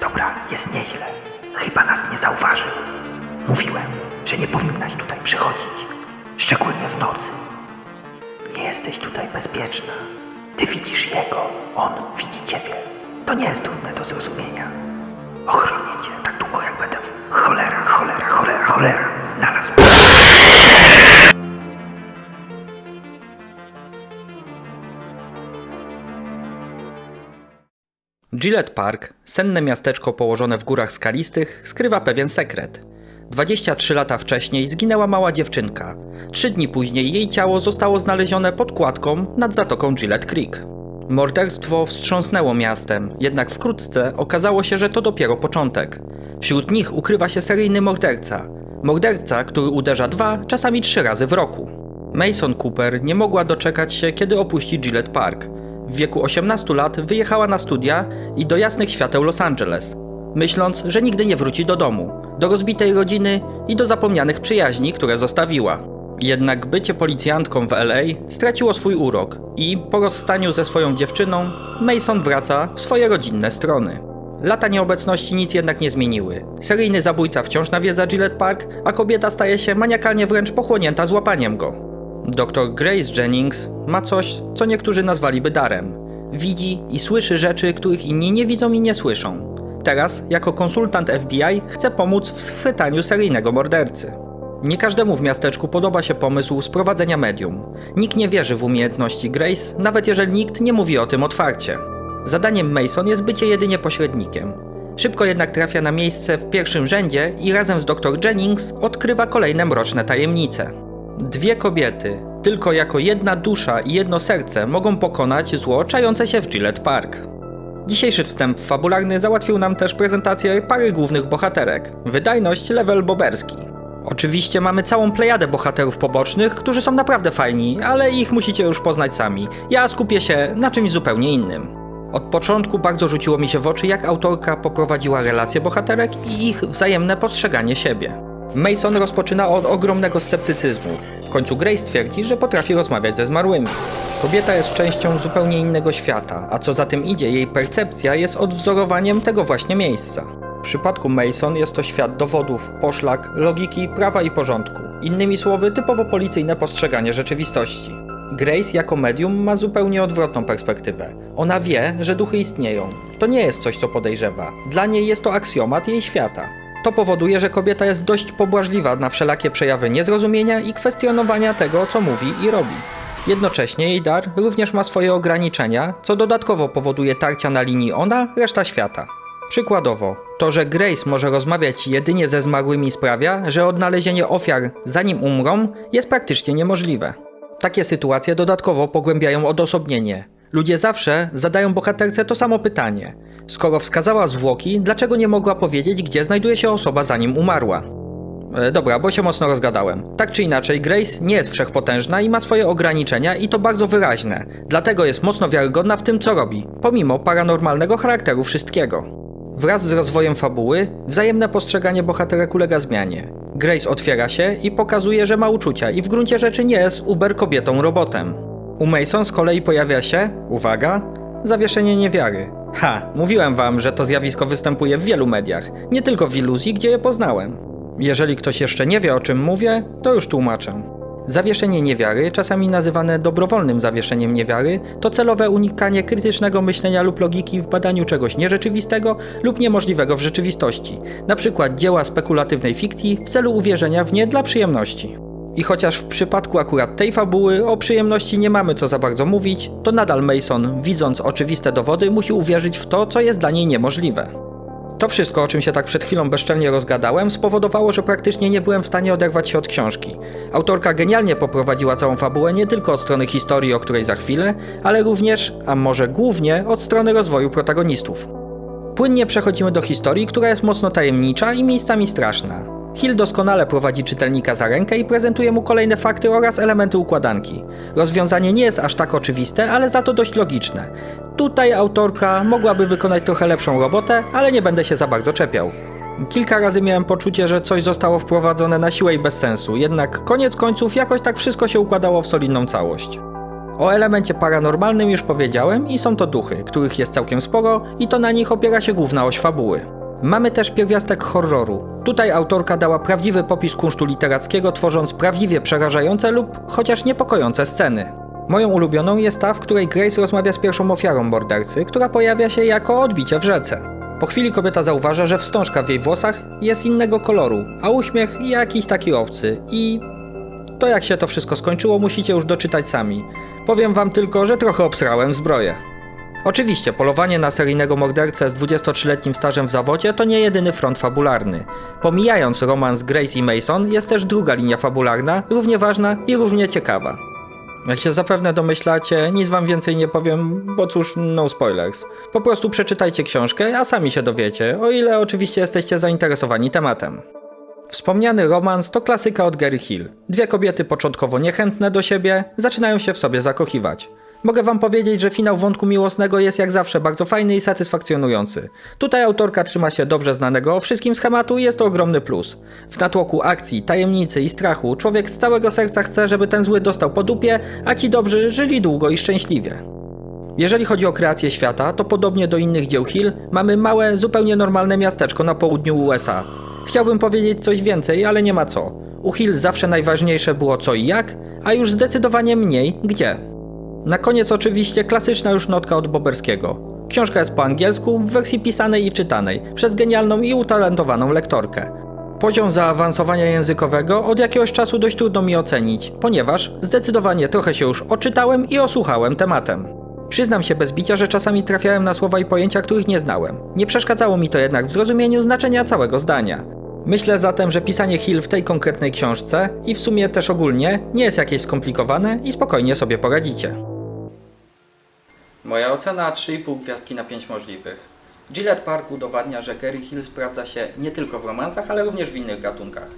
Dobra, jest nieźle. Chyba nas nie zauważył. Mówiłem, że nie powinnaś tutaj przychodzić, szczególnie w nocy. Nie jesteś tutaj bezpieczna. Ty widzisz jego, on widzi ciebie. To nie jest trudne do zrozumienia. Ochrona Gillette Park, senne miasteczko położone w górach skalistych, skrywa pewien sekret. 23 lata wcześniej zginęła mała dziewczynka. Trzy dni później jej ciało zostało znalezione pod kładką nad zatoką Gillette Creek. Morderstwo wstrząsnęło miastem, jednak wkrótce okazało się, że to dopiero początek. Wśród nich ukrywa się seryjny morderca. Morderca, który uderza dwa, czasami trzy razy w roku. Mason Cooper nie mogła doczekać się, kiedy opuści Gillette Park. W wieku 18 lat wyjechała na studia i do jasnych świateł Los Angeles, myśląc, że nigdy nie wróci do domu, do rozbitej rodziny i do zapomnianych przyjaźni, które zostawiła. Jednak bycie policjantką w LA straciło swój urok i po rozstaniu ze swoją dziewczyną Mason wraca w swoje rodzinne strony. Lata nieobecności nic jednak nie zmieniły. Seryjny zabójca wciąż nawiedza Gillette Park, a kobieta staje się maniakalnie wręcz pochłonięta złapaniem go. Dr Grace Jennings ma coś, co niektórzy nazwaliby darem. Widzi i słyszy rzeczy, których inni nie widzą i nie słyszą. Teraz, jako konsultant FBI, chce pomóc w schwytaniu seryjnego mordercy. Nie każdemu w miasteczku podoba się pomysł sprowadzenia medium. Nikt nie wierzy w umiejętności Grace, nawet jeżeli nikt nie mówi o tym otwarcie. Zadaniem Mason jest bycie jedynie pośrednikiem. Szybko jednak trafia na miejsce w pierwszym rzędzie i razem z dr Jennings odkrywa kolejne mroczne tajemnice. Dwie kobiety, tylko jako jedna dusza i jedno serce mogą pokonać zło czające się w Gillette Park. Dzisiejszy wstęp fabularny załatwił nam też prezentację pary głównych bohaterek. Wydajność level boberski. Oczywiście mamy całą plejadę bohaterów pobocznych, którzy są naprawdę fajni, ale ich musicie już poznać sami. Ja skupię się na czymś zupełnie innym. Od początku bardzo rzuciło mi się w oczy, jak autorka poprowadziła relacje bohaterek i ich wzajemne postrzeganie siebie. Mason rozpoczyna od ogromnego sceptycyzmu. W końcu Grace twierdzi, że potrafi rozmawiać ze zmarłymi. Kobieta jest częścią zupełnie innego świata, a co za tym idzie, jej percepcja jest odwzorowaniem tego właśnie miejsca. W przypadku Mason jest to świat dowodów, poszlak, logiki, prawa i porządku. Innymi słowy, typowo policyjne postrzeganie rzeczywistości. Grace jako medium ma zupełnie odwrotną perspektywę. Ona wie, że duchy istnieją. To nie jest coś, co podejrzewa. Dla niej jest to aksjomat jej świata. To powoduje, że kobieta jest dość pobłażliwa na wszelakie przejawy niezrozumienia i kwestionowania tego, co mówi i robi. Jednocześnie jej dar również ma swoje ograniczenia, co dodatkowo powoduje tarcia na linii ona, reszta świata. Przykładowo, to, że Grace może rozmawiać jedynie ze zmarłymi sprawia, że odnalezienie ofiar zanim umrą jest praktycznie niemożliwe. Takie sytuacje dodatkowo pogłębiają odosobnienie. Ludzie zawsze zadają bohaterce to samo pytanie. Skoro wskazała zwłoki, dlaczego nie mogła powiedzieć, gdzie znajduje się osoba zanim umarła? E, dobra, bo się mocno rozgadałem. Tak czy inaczej, Grace nie jest wszechpotężna i ma swoje ograniczenia i to bardzo wyraźne. Dlatego jest mocno wiarygodna w tym, co robi, pomimo paranormalnego charakteru wszystkiego. Wraz z rozwojem fabuły, wzajemne postrzeganie bohaterek ulega zmianie. Grace otwiera się i pokazuje, że ma uczucia i w gruncie rzeczy nie jest uber kobietą robotem. U Mason z kolei pojawia się, uwaga, zawieszenie niewiary. Ha, mówiłem wam, że to zjawisko występuje w wielu mediach, nie tylko w iluzji, gdzie je poznałem. Jeżeli ktoś jeszcze nie wie o czym mówię, to już tłumaczę. Zawieszenie niewiary, czasami nazywane dobrowolnym zawieszeniem niewiary, to celowe unikanie krytycznego myślenia lub logiki w badaniu czegoś nierzeczywistego lub niemożliwego w rzeczywistości, przykład dzieła spekulatywnej fikcji w celu uwierzenia w nie dla przyjemności. I chociaż w przypadku akurat tej fabuły o przyjemności nie mamy co za bardzo mówić, to nadal Mason, widząc oczywiste dowody, musi uwierzyć w to, co jest dla niej niemożliwe. To wszystko, o czym się tak przed chwilą bezczelnie rozgadałem, spowodowało, że praktycznie nie byłem w stanie oderwać się od książki. Autorka genialnie poprowadziła całą fabułę nie tylko od strony historii, o której za chwilę, ale również, a może głównie, od strony rozwoju protagonistów. Płynnie przechodzimy do historii, która jest mocno tajemnicza i miejscami straszna. Hill doskonale prowadzi czytelnika za rękę i prezentuje mu kolejne fakty oraz elementy układanki. Rozwiązanie nie jest aż tak oczywiste, ale za to dość logiczne. Tutaj autorka mogłaby wykonać trochę lepszą robotę, ale nie będę się za bardzo czepiał. Kilka razy miałem poczucie, że coś zostało wprowadzone na siłę i bez sensu, jednak koniec końców jakoś tak wszystko się układało w solidną całość. O elemencie paranormalnym już powiedziałem i są to duchy, których jest całkiem sporo i to na nich opiera się główna oś fabuły. Mamy też pierwiastek horroru. Tutaj autorka dała prawdziwy popis kunsztu literackiego, tworząc prawdziwie przerażające lub chociaż niepokojące sceny. Moją ulubioną jest ta, w której Grace rozmawia z pierwszą ofiarą mordercy, która pojawia się jako odbicie w rzece. Po chwili kobieta zauważa, że wstążka w jej włosach jest innego koloru, a uśmiech jakiś taki obcy i to jak się to wszystko skończyło, musicie już doczytać sami. Powiem wam tylko, że trochę obsrałem zbroję. Oczywiście, polowanie na seryjnego mordercę z 23-letnim stażem w zawodzie to nie jedyny front fabularny. Pomijając romans Grace i Mason, jest też druga linia fabularna, równie ważna i równie ciekawa. Jak się zapewne domyślacie, nic wam więcej nie powiem, bo cóż, no spoilers. Po prostu przeczytajcie książkę, a sami się dowiecie, o ile oczywiście jesteście zainteresowani tematem. Wspomniany romans to klasyka od Gary Hill. Dwie kobiety początkowo niechętne do siebie zaczynają się w sobie zakochiwać. Mogę wam powiedzieć, że finał wątku miłosnego jest jak zawsze bardzo fajny i satysfakcjonujący. Tutaj autorka trzyma się dobrze znanego wszystkim schematu i jest to ogromny plus. W natłoku akcji, tajemnicy i strachu człowiek z całego serca chce, żeby ten zły dostał po dupie, a ci dobrzy żyli długo i szczęśliwie. Jeżeli chodzi o kreację świata, to podobnie do innych dzieł Hill, mamy małe, zupełnie normalne miasteczko na południu USA. Chciałbym powiedzieć coś więcej, ale nie ma co. U Hill zawsze najważniejsze było co i jak, a już zdecydowanie mniej gdzie. Na koniec oczywiście klasyczna już notka od Boberskiego. Książka jest po angielsku, w wersji pisanej i czytanej, przez genialną i utalentowaną lektorkę. Poziom zaawansowania językowego od jakiegoś czasu dość trudno mi ocenić, ponieważ zdecydowanie trochę się już oczytałem i osłuchałem tematem. Przyznam się bez bicia, że czasami trafiałem na słowa i pojęcia, których nie znałem. Nie przeszkadzało mi to jednak w zrozumieniu znaczenia całego zdania. Myślę zatem, że pisanie Hill w tej konkretnej książce i w sumie też ogólnie nie jest jakieś skomplikowane i spokojnie sobie poradzicie. Moja ocena 3,5 gwiazdki na 5 możliwych. Gillette Park udowadnia, że Gary Hill sprawdza się nie tylko w romansach, ale również w innych gatunkach.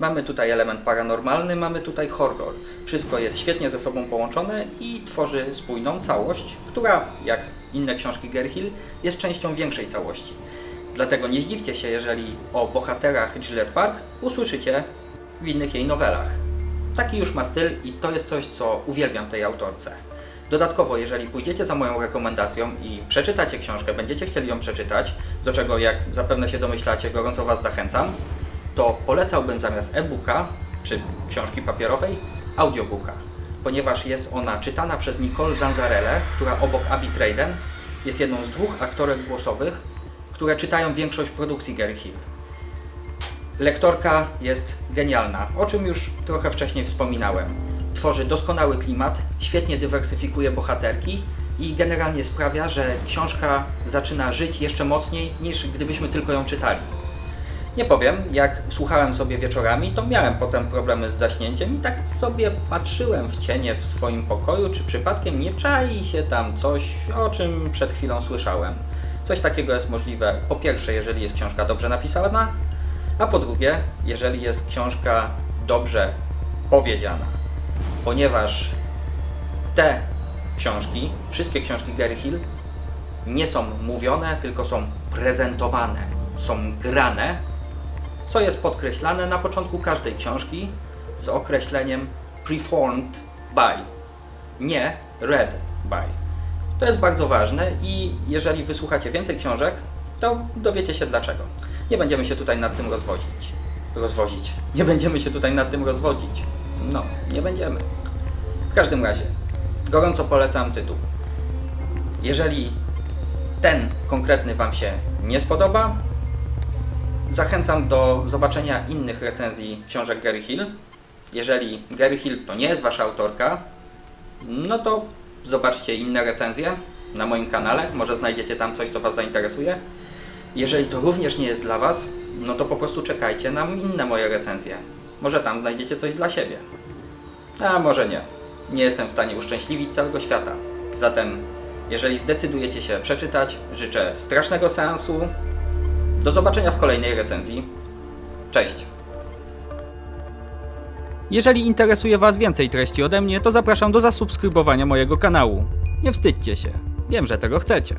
Mamy tutaj element paranormalny, mamy tutaj horror. Wszystko jest świetnie ze sobą połączone i tworzy spójną całość, która, jak inne książki Gary Hill, jest częścią większej całości. Dlatego nie zdziwcie się, jeżeli o bohaterach Gillette Park usłyszycie w innych jej nowelach. Taki już ma styl i to jest coś, co uwielbiam tej autorce. Dodatkowo, jeżeli pójdziecie za moją rekomendacją i przeczytacie książkę, będziecie chcieli ją przeczytać, do czego jak zapewne się domyślacie, gorąco Was zachęcam, to polecałbym zamiast e-booka czy książki papierowej audiobooka, ponieważ jest ona czytana przez Nicole Zanzarelle, która obok Abby Craden jest jedną z dwóch aktorek głosowych, które czytają większość produkcji Gary Hill. Lektorka jest genialna, o czym już trochę wcześniej wspominałem. Tworzy doskonały klimat, świetnie dywersyfikuje bohaterki i generalnie sprawia, że książka zaczyna żyć jeszcze mocniej niż gdybyśmy tylko ją czytali. Nie powiem, jak słuchałem sobie wieczorami, to miałem potem problemy z zaśnięciem i tak sobie patrzyłem w cienie w swoim pokoju, czy przypadkiem nie czai się tam coś, o czym przed chwilą słyszałem. Coś takiego jest możliwe, po pierwsze, jeżeli jest książka dobrze napisana, a po drugie, jeżeli jest książka dobrze powiedziana. Ponieważ te książki, wszystkie książki Gary Hill nie są mówione, tylko są prezentowane, są grane, co jest podkreślane na początku każdej książki z określeniem performed by, nie read by. To jest bardzo ważne i jeżeli wysłuchacie więcej książek, to dowiecie się dlaczego. Nie będziemy się tutaj nad tym rozwodzić. Rozwozić. Nie będziemy się tutaj nad tym rozwodzić. No, nie będziemy. W każdym razie, gorąco polecam tytuł. Jeżeli ten konkretny Wam się nie spodoba, zachęcam do zobaczenia innych recenzji książek Gary Hill. Jeżeli Gary Hill to nie jest Wasza autorka, no to zobaczcie inne recenzje na moim kanale, może znajdziecie tam coś, co Was zainteresuje. Jeżeli to również nie jest dla Was, no to po prostu czekajcie na inne moje recenzje. Może tam znajdziecie coś dla siebie. A może nie. Nie jestem w stanie uszczęśliwić całego świata. Zatem, jeżeli zdecydujecie się przeczytać, życzę strasznego seansu. Do zobaczenia w kolejnej recenzji. Cześć! Jeżeli interesuje Was więcej treści ode mnie, to zapraszam do zasubskrybowania mojego kanału. Nie wstydźcie się. Wiem, że tego chcecie.